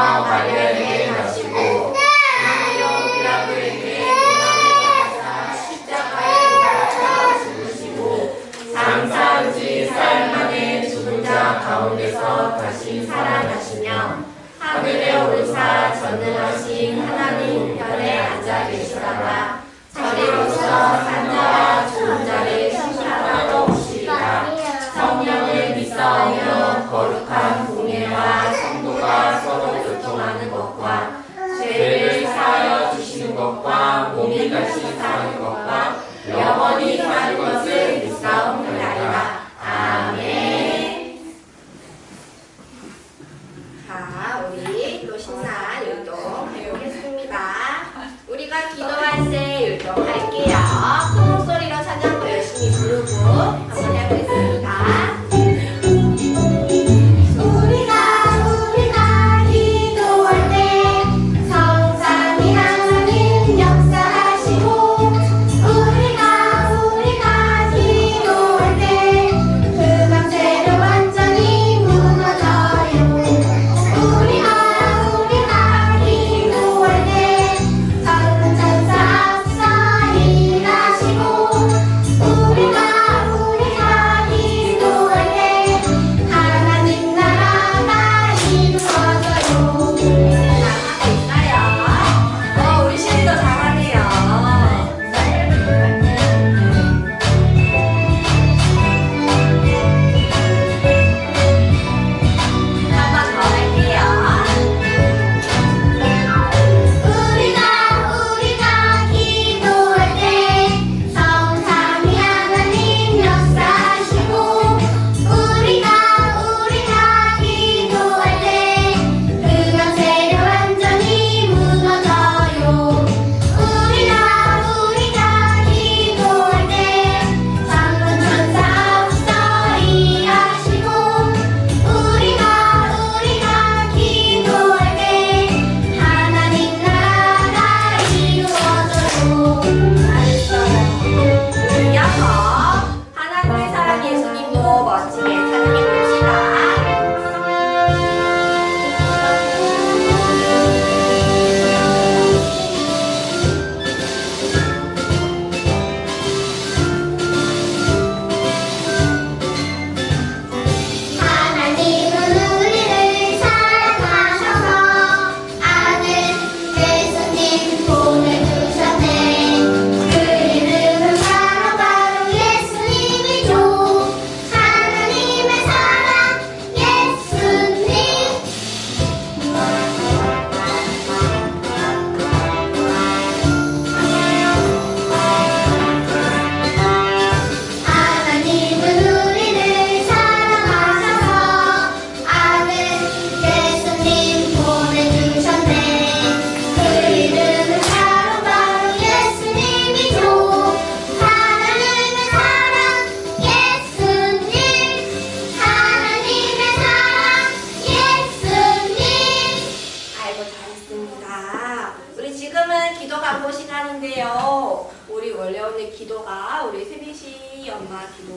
하나 바리에게 가시고 하여 빌라도에게 고난받아 십자가에 달려 죽으시고 장사지 사흘 만에 죽은 자 가운데서 다시 살아나시며 하늘에 오사 전능하신 하나님 우편에 앉아 계시다가 저리로서 산자와 Senhor.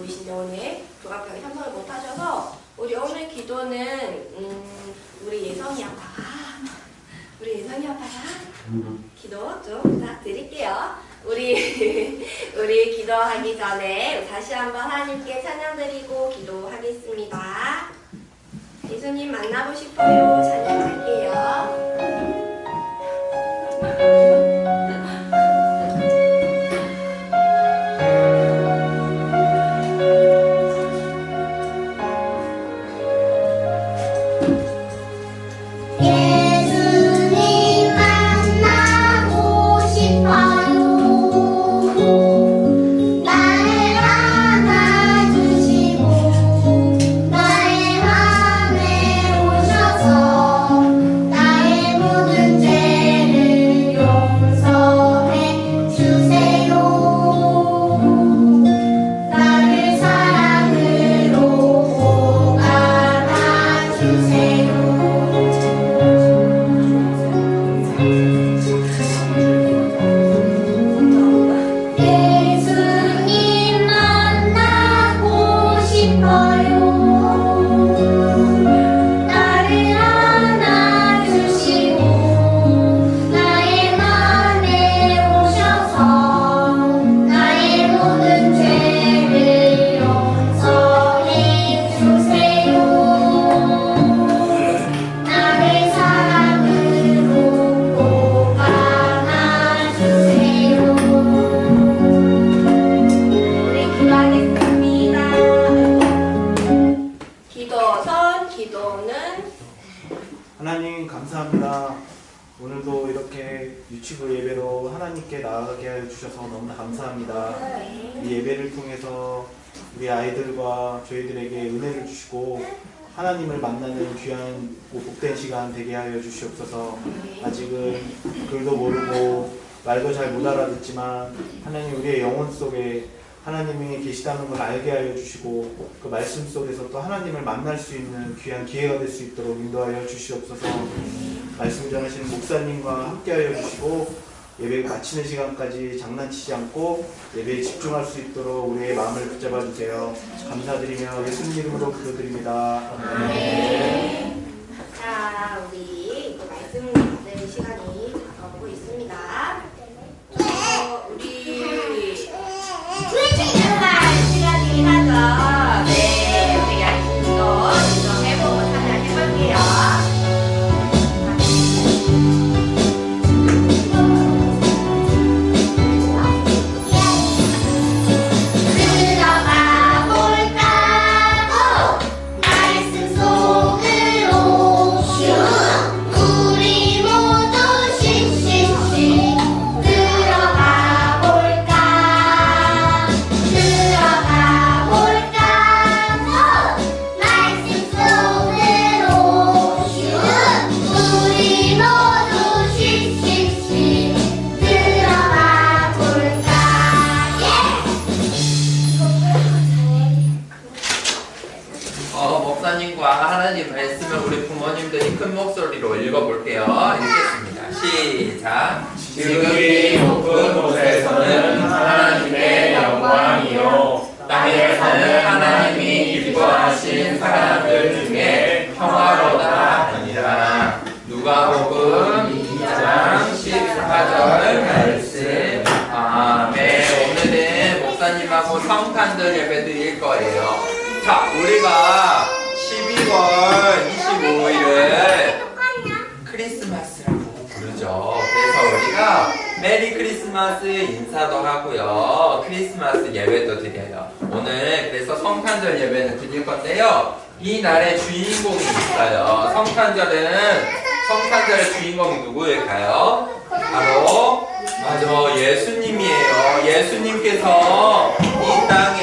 보이신 영혼에 조각하게 참석을 못하셔서 우리 오늘 기도는 음, 우리 예성이 아빠 우리 예성이 아빠가 기도 좀 부탁드릴게요. 우리 우리 기도하기 전에 다시 한번 하나님께 찬양드리고 기도하겠습니다. 예수님 만나고 싶어요. 찬양할게요. 예배를 통해서 우리 아이들과 저희들에게 은혜를 주시고 하나님을 만나는 귀한 복된 시간 되게 하여 주시옵소서. 아직은 글도 모르고 말도 잘 못 알아듣지만 하나님 우리의 영혼 속에 하나님이 계시다는 걸 알게 하여 주시고 그 말씀 속에서 또 하나님을 만날 수 있는 귀한 기회가 될 수 있도록 인도하여 주시옵소서. 말씀 전하시는 목사님과 함께 하여 주시고 예배 마치는 시간까지 장난치지 않고 예배에 집중할 수 있도록 우리의 마음을 붙잡아 주세요. 감사드리며 예수님 이름으로 기도드립니다. 아멘. 하나님 말씀을 우리 부모님들이 큰 목소리로 읽어볼게요. 읽겠습니다. 시작. 지극히 높은 곳에서는 하나님의 영광이요 땅에서는 하나님이 기뻐하신 사람들 중에 평화로다 아니라 누가복음 2장 14절 말씀. 아멘. 오늘은 목사님하고 성탄절 예배 드릴 거예요. 자, 우리가 12월 25일을 크리스마스라고 부르죠. 그래서 우리가 메리 크리스마스 인사도 하고요. 크리스마스 예배도 드려요. 오늘 그래서 성탄절 예배는 드릴 건데요. 이 날의 주인공이 있어요. 성탄절은 성탄절의 주인공이 누구일까요? 바로 맞아 예수님이에요. 예수님께서 이 땅에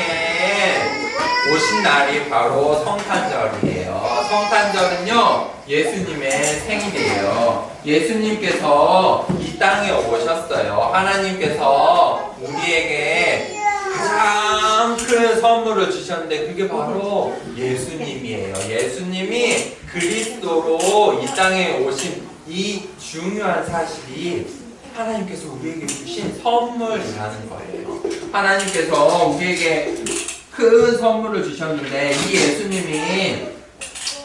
오신 날이 바로 성탄절이에요. 성탄절은요, 예수님의 생일이에요. 예수님께서 이 땅에 오셨어요. 하나님께서 우리에게 가장 큰 선물을 주셨는데 그게 바로 예수님이에요. 예수님이 그리스도로 이 땅에 오신 이 중요한 사실이 하나님께서 우리에게 주신 선물이라는 거예요. 하나님께서 우리에게 큰 선물을 주셨는데 이 예수님이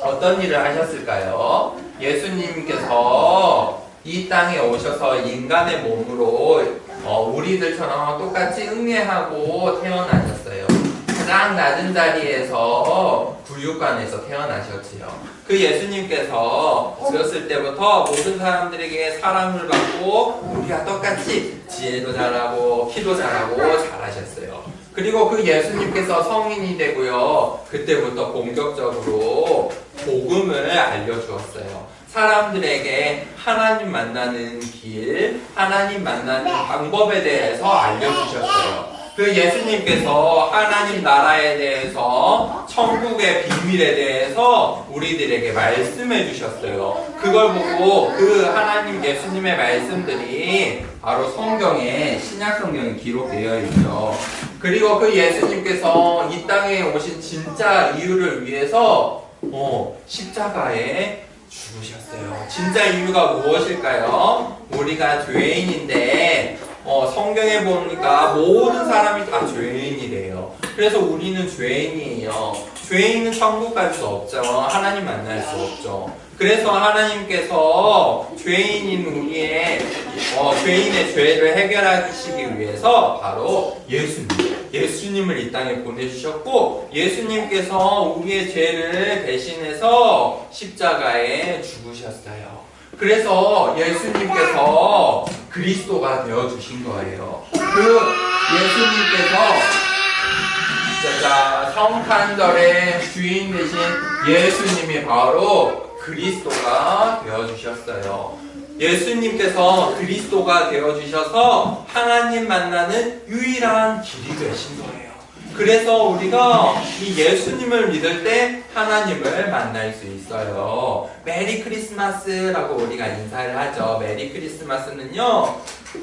어떤 일을 하셨을까요? 예수님께서 이 땅에 오셔서 인간의 몸으로 어, 우리들처럼 똑같이 응애하고 태어나셨어요. 가장 낮은 자리에서 구육관에서 태어나셨지요. 그 예수님께서 어렸을 때부터 모든 사람들에게 사랑을 받고 우리가 똑같이 지혜도 잘하고 키도 잘하고 잘하셨어요. 그리고 그 예수님께서 성인이 되고요. 그때부터 본격적으로 복음을 알려주었어요. 사람들에게 하나님 만나는 길, 하나님 만나는 방법에 대해서 알려주셨어요. 그 예수님께서 하나님 나라에 대해서 천국의 비밀에 대해서 우리들에게 말씀해 주셨어요. 그걸 보고 그 하나님 예수님의 말씀들이 바로 성경에 신약 성경에 기록되어 있죠. 그리고 그 예수님께서 이 땅에 오신 진짜 이유를 위해서 어, 십자가에 죽으셨어요. 진짜 이유가 무엇일까요? 우리가 죄인인데 어, 성경에 보니까 모든 사람이 다 죄인이래요. 그래서 우리는 죄인이에요. 죄인은 천국 갈 수 없죠. 하나님 만날 수 없죠. 그래서 하나님께서 죄인인 우리의 어, 죄인의 죄를 해결하시기 위해서 바로 예수님, 예수님을 이 땅에 보내주셨고 예수님께서 우리의 죄를 대신해서 십자가에 죽으셨어요. 그래서 예수님께서 그리스도가 되어 주신 거예요. 그 예수님께서 자, 성탄절의 주인 되신 예수님이 바로 그리스도가 되어 주셨어요. 예수님께서 그리스도가 되어 주셔서 하나님 만나는 유일한 길이 되신 거예요. 그래서 우리가 이 예수님을 믿을 때 하나님을 만날 수 있어요. 메리 크리스마스라고 우리가 인사를 하죠. 메리 크리스마스는요,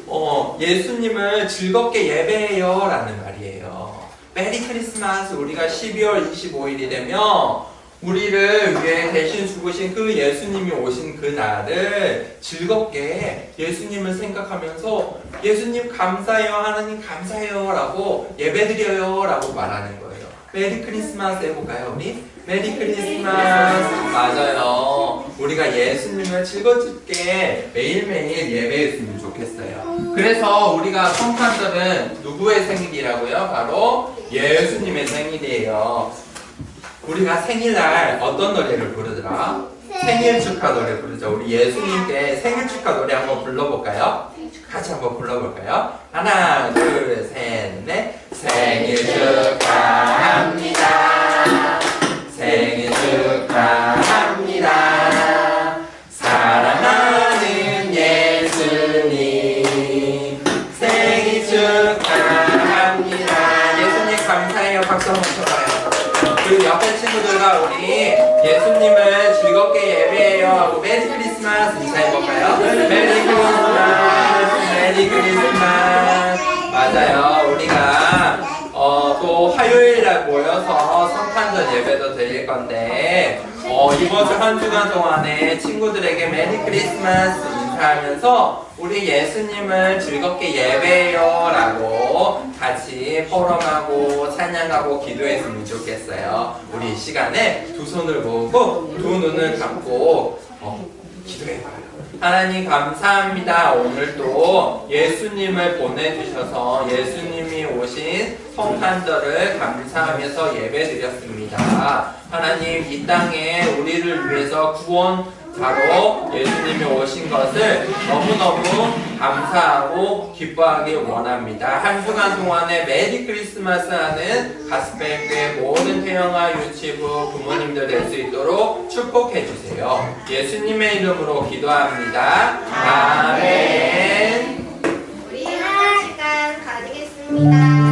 어, 예수님을 즐겁게 예배해요 라는 말이에요. 메리 크리스마스 우리가 12월 25일이 되면 우리를 위해 대신 죽으신 그 예수님이 오신 그 날을 즐겁게 예수님을 생각하면서 예수님 감사해요 하나님 감사해요 라고 예배드려요 라고 말하는 거예요. 메리 크리스마스 해볼까요 우리? 메리 크리스마스. 맞아요. 우리가 예수님을 즐겁게 매일매일 예배했으면 좋겠어요. 그래서 우리가 성탄절은 누구의 생일이라고요? 바로 예수님의 생일이에요 우리가 생일날 어떤 노래를 부르더라? 생일 축하 노래 부르죠. 우리 예수님께 생일 축하 노래 한번 불러볼까요? 같이 한번 불러볼까요? 하나, 둘, 셋, 넷. 생일 축하합니다. 크리스마스 인사해볼까요? 메리 크리스마스 메리 크리스마스 맞아요 우리가 어, 또 화요일날 모여서 성탄절 예배도 드릴 건데 어, 이번 주 한 주간 동안에 친구들에게 메리 크리스마스 인사하면서 우리 예수님을 즐겁게 예배해요 라고 같이 포럼하고 찬양하고 기도했으면 좋겠어요. 우리 이 시간에 두 손을 모으고 두 눈을 감고 어, 기도해 봐요. 하나님 감사합니다. 오늘도 예수님을 보내주셔서 예수님이 오신 성탄절을 감사하면서 예배드렸습니다. 하나님 이 땅에 우리를 위해서 구원자로 예수님이 오신 것을 너무너무 감사하고 기뻐하기 원합니다. 한 주간 동안에 메리 크리스마스 하는 가스펠교회 모든 태영아 유치부 부모님들 될 수 있도록 축복해 주세요. 예수님의 이름으로 기도합니다. 아멘. 우리 한 시간 가지겠습니다.